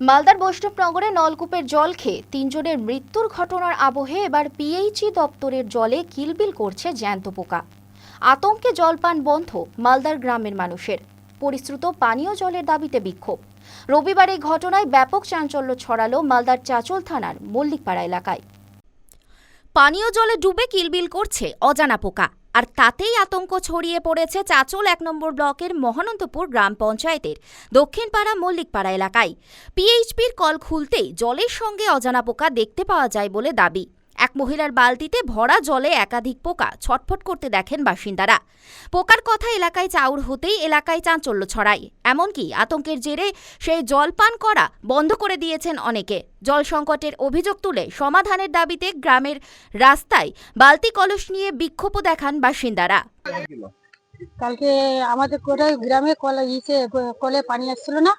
মালদার বৈষ্ণবনগরে নলকূপের জল খেয়ে তিনজনের মৃত্যুর ঘটনার আবহে এবার পিএইচই দপ্তরের জলে কিলবিল করছে জ্যান্ত পোকা। আতঙ্কে জলপান বন্ধ মালদার গ্রামের মানুষের। পরিশ্রুত পানীয় জলের দাবিতে বিক্ষোভ। রবিবার এই ঘটনায় ব্যাপক চাঞ্চল্য ছড়ালো মালদার চাচল থানার মল্লিকপাড়া এলাকায়। পানীয় জলে ডুবে কিলবিল করছে অজানা পোকা। আর তাতেই আতঙ্ক ছড়িয়ে পড়েছে চাচল এক নম্বর ব্লকের মহানন্দপুর গ্রাম পঞ্চায়েতের দক্ষিণপাড়া মল্লিকপাড়া এলাকায়। পিএইচপির কল খুলতেই জলের সঙ্গে অজানা পোকা দেখতে পাওয়া যায় বলে দাবি। এক মহিলার বালতিতে ভরা জলে একাধিক পোকা ছটফট করতে দেখেন বাসিন্দারা। পোকার কথা এলাকায় চাউর হতেই এলাকায় চাঞ্চল্য ছড়ায়। এমনকি আতঙ্কের জেরে সেই জল পান করা বন্ধ করে দিয়েছেন অনেকে। জল সংকটের অভিযোগ তুলে সমাধানের দাবিতে গ্রামের রাস্তায় বালতি কলস নিয়ে বিক্ষোভও দেখান বাসিন্দারা। কালকে আমাদের করে গ্রামে কলে ইসে কলে পানি আসছিল না।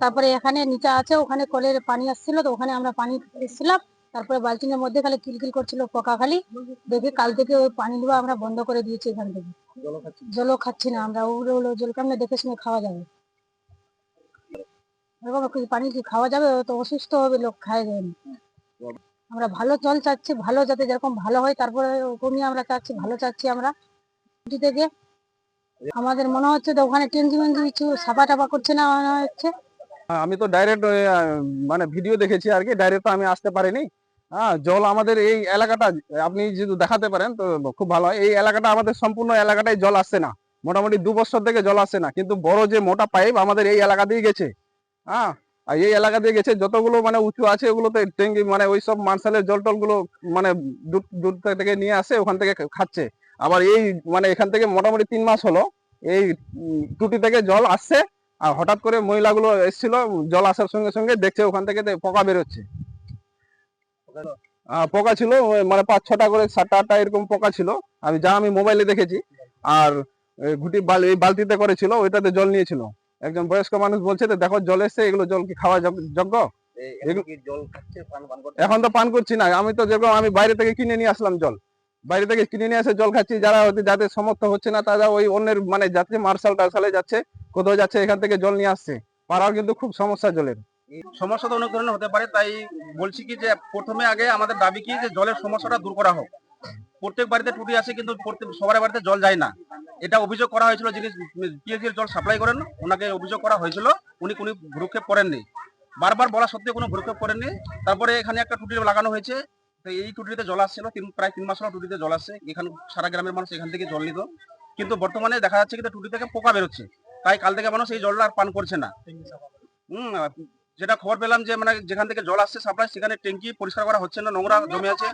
তারপরে এখানে নিচে আছে, ওখানে কলের পানি আসছিল, তো ওখানে আমরা পানি এসেছিলাম তারপরে বালতিনের মধ্যে খালি কিলকিল করছিল পোকা খালি। দেখে কাল থেকে ওই পানি দেওয়া আমরা বন্ধ করে দিয়েছি এখান থেকে। জলও খাচ্ছি না। আমরা ওগুলো ওগুলো জল কেমন দেখে শুনে খাওয়া যাবে। এরকম পানি কি খাওয়া যাবে? তো অসুস্থ হবে লোক খায় যায়নি আমরা ভালো জল চাচ্ছি ভালো যাতে যেরকম ভালো হয় তারপরে নিয়ে আমরা চাচ্ছি ভালো চাচ্ছি আমরা। ছুটি থেকে আমাদের মনে হচ্ছে যে ওখানে টেঙ্কি মেঙ্কি কিছু সাফা টাপা করছে না মনে হচ্ছে। আমি তো ডাইরেক্ট মানে ভিডিও দেখেছি আর কি। ডাইরেক্ট তো আমি আসতে পারিনি। হ্যাঁ জল আমাদের এই এলাকাটা, আপনি যদি দেখাতে পারেন, তো খুব ভালো হয়। এই এলাকাটা আমাদের সম্পূর্ণ এলাকাটাই জল আসছে না। মোটামুটি দু বছর থেকে জল আসছে না। কিন্তু বড় যে মোটা পাইপ আমাদের এই এলাকা দিয়ে গেছে। হ্যাঁ আর এই এলাকা দিয়ে গেছে, যতগুলো মানে উঁচু আছে, ওগুলোতে ট্যাঙ্কি মানে ওই সব মার্শালের জল টলগুলো মানে দূর থেকে নিয়ে আসে, ওখান থেকে খাচ্ছে। আবার এই মানে এখান থেকে মোটামুটি তিন মাস হলো, এই টুটি থেকে জল আসছে। আর হঠাৎ করে মহিলাগুলো এসেছিল, জল আসার সঙ্গে সঙ্গে দেখছে, ওখান থেকে পোকা বেরোচ্ছে। পোকা ছিল মানে পাঁচ ছটা করে সাতটা আটটা এরকম পোকা ছিল। আমি যা আমি মোবাইলে দেখেছি আর ঘুটি এই বালতিতে করেছিল ওইটাতে জল নিয়েছিল। একজন বয়স্ক মানুষ বলছে যে দেখো জল এসছে এগুলো জল কি খাওয়া যোগ্য এখন তো পান করছি না। আমি তো যেরকম আমি বাইরে থেকে কিনে নিয়ে আসলাম জল। বাইরে থেকে কিনে নিয়ে এসে জল খাচ্ছি। যারা যাদের সমর্থ হচ্ছে না তারা ওই অন্যের মানে যাচ্ছে মার্শাল টার্শালে যাচ্ছে কোথাও যাচ্ছে এখান থেকে জল নিয়ে আসছে। পাড়ার কিন্তু খুব সমস্যা জলের। সমস্যা তো অনেক ধরনের হতে পারে, তাই বলছি কি যে প্রথমে আগে আমাদের দাবি কি যে জলের সমস্যাটা দূর করা হোক। প্রত্যেক বাড়িতে টুটি আসে কিন্তু প্রত্যেক, সবার বাড়িতে জল যায় না। এটা অভিযোগ করা হয়েছিল যিনি পিএইচডির জল সাপ্লাই করেন, ওনাকে অভিযোগ করা হয়েছিল, উনি কোনো ভ্রুক্ষেপ করেননি। বারবার বলা সত্ত্বেও কোনো ভ্রুক্ষেপ করেননি। তারপরে এখানে একটা টুটি লাগানো হয়েছে, তো এই টুটিতে জল আসছিল, তিন, প্রায় তিন মাস হলো টুটিতে জল আসছে। এখানে সারা গ্রামের মানুষ এখান থেকে জল নিত। কিন্তু বর্তমানে দেখা যাচ্ছে কিন্তু টুটি থেকে পোকা বেরোচ্ছে। তাই কাল থেকে মানুষ এই জলটা আর পান করছে না। হুম যেটা খবর পেলাম যে মানে যেখান থেকে জল আসছে সাপ্লাই সেখানে ট্যাঙ্কি পরিষ্কার করা হচ্ছে না নোংরা জমে আছে।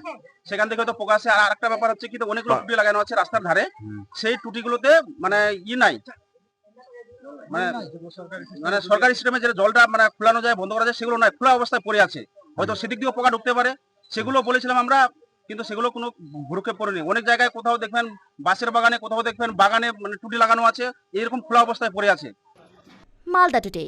সেখান থেকে হয়তো পোকা আসে। আর আরেকটা ব্যাপার হচ্ছে কি তো অনেকগুলো টুটি লাগানো আছে রাস্তার ধারে। সেই টুটিগুলোতে মানে ই নাই। মানে মানে সরকারি সিস্টেমে যে জলটা মানে খোলানো যায় বন্ধ করা যায় সেগুলো নয় খোলা অবস্থায় পড়ে আছে। হয়তো সেদিক দিয়েও পোকা ঢুকতে পারে। সেগুলো বলেছিলাম আমরা কিন্তু সেগুলো কোনো ভুরুকে পড়েনি অনেক জায়গায় কোথাও দেখবেন বাঁশের বাগানে কোথাও দেখবেন বাগানে মানে টুটি লাগানো আছে। এরকম খোলা অবস্থায় পড়ে আছে। মালদা টুডে